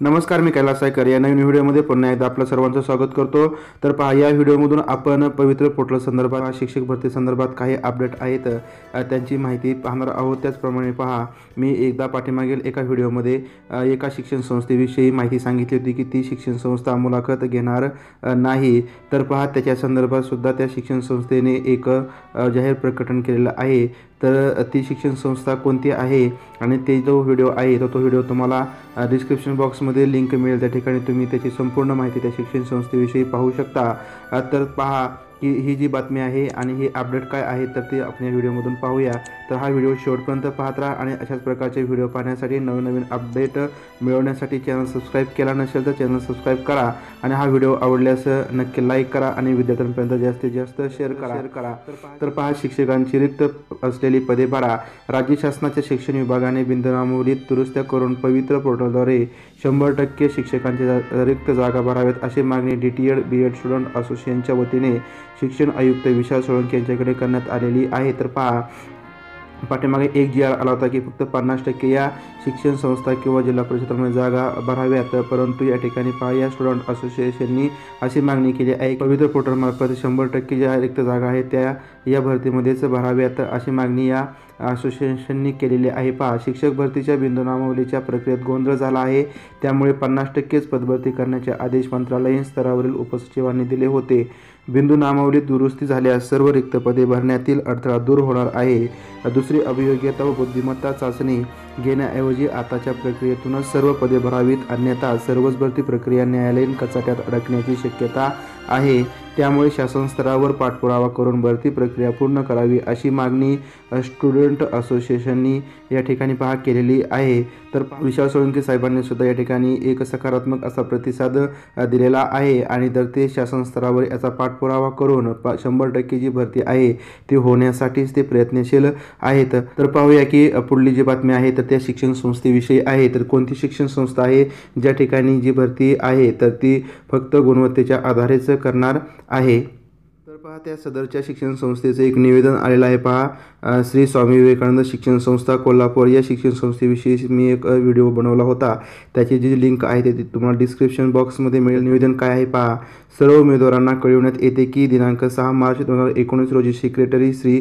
नमस्कार मी कैलास सायकर. या नवीन व्हिडिओमध्ये पुन्हा एकदा आपलं सर्वांचं स्वागत करतो. तर पहा या व्हिडिओमधून आपण पवित्र पोर्टल संदर्भात शिक्षक भरती संदर्भात काही अपडेट आहेत त्यांची माहिती पाहणार आहोत. त्याचप्रमाणे पहा मी एकदा पाठीमागील एका व्हिडिओमध्ये एका शिक्षण संस्थेविषयी माहिती सांगितली होती की ती शिक्षण संस्था मुलाखत घेणार नाही. तर पहा त्याच्या संदर्भात सुद्धा त्या शिक्षण संस्थेने एक जाहीर प्रकटन केलेलं आहे. तर ती शिक्षण संस्था कोणती आहे? आणि ते जो व्हिडिओ आहे तर तो व्हिडिओ तुम्हाला डिस्क्रिप्शन बॉक्समध्ये लिंक मिळेल. त्या ठिकाणी तुम्ही त्याची संपूर्ण माहिती त्या शिक्षण संस्थेविषयी पाहू शकता. तर पहा की ही जी बातमी आहे आणि ही अपडेट काय आहे तर ते आपण या व्हिडिओमधून पाहूया. तर हा व्हिडिओ शेवटपर्यंत पाहत राहा आणि अशाच प्रकारचे व्हिडिओ पाहण्यासाठी नवीन नवीन अपडेट मिळवण्यासाठी चॅनल सबस्क्राईब केला नसेल तर चॅनल सबस्क्राईब करा आणि हा व्हिडिओ आवडल्यास नक्की लाईक करा आणि विद्यार्थ्यांपर्यंत जास्तीत जास्त शेअर करा. शेअर करा. तर पहा शिक्षकांची रिक्त असलेली पदे भरा. राज्य शासनाच्या शिक्षण विभागाने बिंदुनामोलीत दुरुस्त्या करून पवित्र पोर्टलद्वारे शंभर टक्के शिक्षकांच्या रिक्त जागा भराव्यात अशी मागणी D T Ed B Ed student असोसिएशनच्या वतीने शिक्षण आयुक्त विशाल सोळंकी यांच्याकडे करण्यात आलेली आहे. तर पहा पाठीमागे एक जी आर आला होता की फक्त पन्नास टक्के या शिक्षण संस्था किंवा जिल्हा परिषदांमध्ये जागा भराव्यात. परंतु या ठिकाणी पहा या स्टुडंट असोसिएशननी अशी मागणी केली आहे. पवित्र पोर्टलमार्फत शंभर टक्के ज्या रिक्त जागा आहेत त्या या भरतीमध्येच भराव्यात अशी मागणी या असोसिएशननी केलेली आहे. पहा शिक्षक भरतीच्या बिंदुनामावलीच्या प्रक्रियेत गोंधळ झाला आहे. त्यामुळे पन्नास टक्केच पदभरती करण्याचे आदेश मंत्रालयीन स्तरावरील उपसचिवांनी दिले होते. बिंदू नामावलीत दुरुस्ती झाल्यास सर्व रिक्त पदे भरण्यातील अडथळा दूर होणार आहे. दुसरी अभियोग्यता व बुद्धिमत्ता चाचणी घेण्याऐवजी आताच्या प्रक्रियेतूनच सर्व पदे भरावीत अन्यथा सर्वच भरती प्रक्रिया न्यायालयीन कचाट्यात अडकण्याची शक्यता आहे. त्यामुळे शासन स्तरावर पाठपुरावा करून भरती प्रक्रिया पूर्ण करावी अशी मागणी स्टुडंट असोसिएशननी या ठिकाणी पहा केलेली आहे. तर विशाल सोळंकी साहेबांनी सुद्धा या ठिकाणी एक सकारात्मक असा प्रतिसाद दिलेला आहे आणि तर ते शासन स्तरावर याचा पाठपुरावा करून पा शंभर टक्के जी भरती आहे ती होण्यासाठीच ते प्रयत्नशील आहेत. तर पाहूया की पुढली जी बातमी आहे तर त्या शिक्षण संस्थेविषयी आहे. तर कोणती शिक्षण संस्था आहे ज्या ठिकाणी जी भरती आहे तर ती फक्त गुणवत्तेच्या आधारेच करणार आहे. तर पहा त्या सदरच्या शिक्षण संस्थेचं एक निवेदन आलेलं आहे. पहा श्री स्वामी विवेकानंद शिक्षण संस्था कोल्हापूर या शिक्षण संस्थेविषयी मी एक व्हिडिओ बनवला होता. त्याची जी लिंक आहे ते ती तुम्हाला डिस्क्रिप्शन बॉक्समध्ये मिळेल. निवेदन काय आहे पहा. सर्व उमेदवारांना कळविण्यात येते की दिनांक सहा मार्च दोन हजार एकोणीस रोजी सेक्रेटरी श्री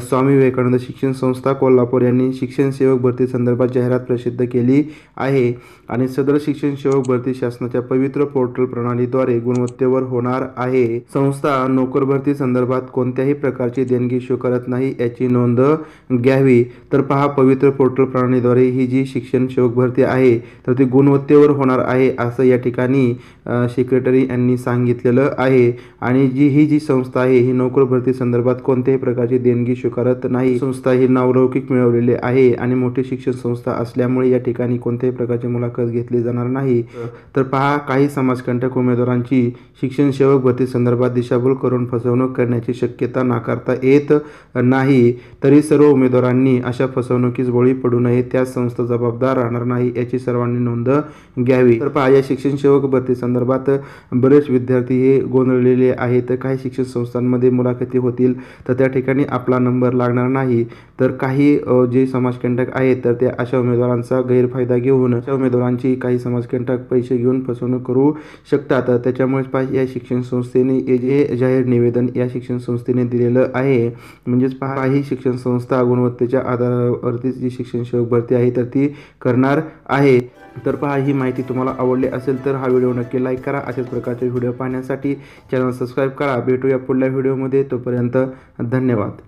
स्वामी विवेकानंद शिक्षण संस्था कोल्हापूर यांनी शिक्षण सेवक भरती संदर्भात जाहिरात प्रसिद्ध केली आहे आणि सदर शिक्षण सेवक भरती शासनाच्या पवित्र पोर्टल प्रणालीद्वारे गुणवत्तेवर होणार आहे. संस्था नोकर भरती संदर्भात कोणत्याही प्रकारची देणगी स्वीकारत नाही याची नोंद घ्यावी. तर पहा पवित्र पोर्टल प्रणालीद्वारे ही जी शिक्षण सेवक भरती आहे तर ती गुणवत्तेवर होणार आहे असं या ठिकाणी सेक्रेटरी यांनी सांगितलं. सांगितलेलं आहे. आणि जी ही जी संस्था आहे ही नोकर भरती संदर्भात कोणत्याही प्रकारची देणगी स्वीकारत नाही. संस्था ही नावलौकिक मिळवलेली आहे आणि मोठी शिक्षण संस्था असल्यामुळे या ठिकाणी कोणत्याही प्रकारची मुलाखत घेतली जाणार नाही. तर पहा काही समाजकंटक उमेदवारांची शिक्षण सेवक भरती संदर्भात दिशाभूल करून फसवणूक करण्याची शक्यता नाकारता येत नाही. तरी सर्व उमेदवारांनी अशा फसवणुकीस बळी पडू नये त्या संस्था जबाबदार राहणार नाही याची सर्वांनी नोंद घ्यावी. तर पहा या शिक्षण सेवक भरती संदर्भात बरेच विद्यार्थी हे गोंधळलेले आहेत. काही शिक्षण संस्थांमध्ये मुलाखती होतील तर त्या ठिकाणी आपला नंबर लागणार नाही. तर काही जे समाजकंटक आहेत तर ते अशा उमेदवारांचा गैरफायदा घेऊन अशा उमेदवारांची काही समाजकंटक पैसे घेऊन फसवणूक करू शकतात. त्याच्यामुळेच पहा या शिक्षण संस्थेने हे जे जाहीर निवेदन या शिक्षण संस्थेने दिलेलं आहे. म्हणजेच पहा ही शिक्षण संस्था गुणवत्तेच्या आधारावरतीच जी शिक्षण सेवक भरती आहे तर ती करणार आहे. तर पहा ही माहिती तुम्हाला आवडली असेल तर हा व्हिडिओ नक्की लाईक करा. अशाच प्रकारचे व्हिडिओ पाहण्यासाठी चॅनल सबस्क्राईब करा. भेटूया पुढल्या व्हिडिओमध्ये. तोपर्यंत धन्यवाद.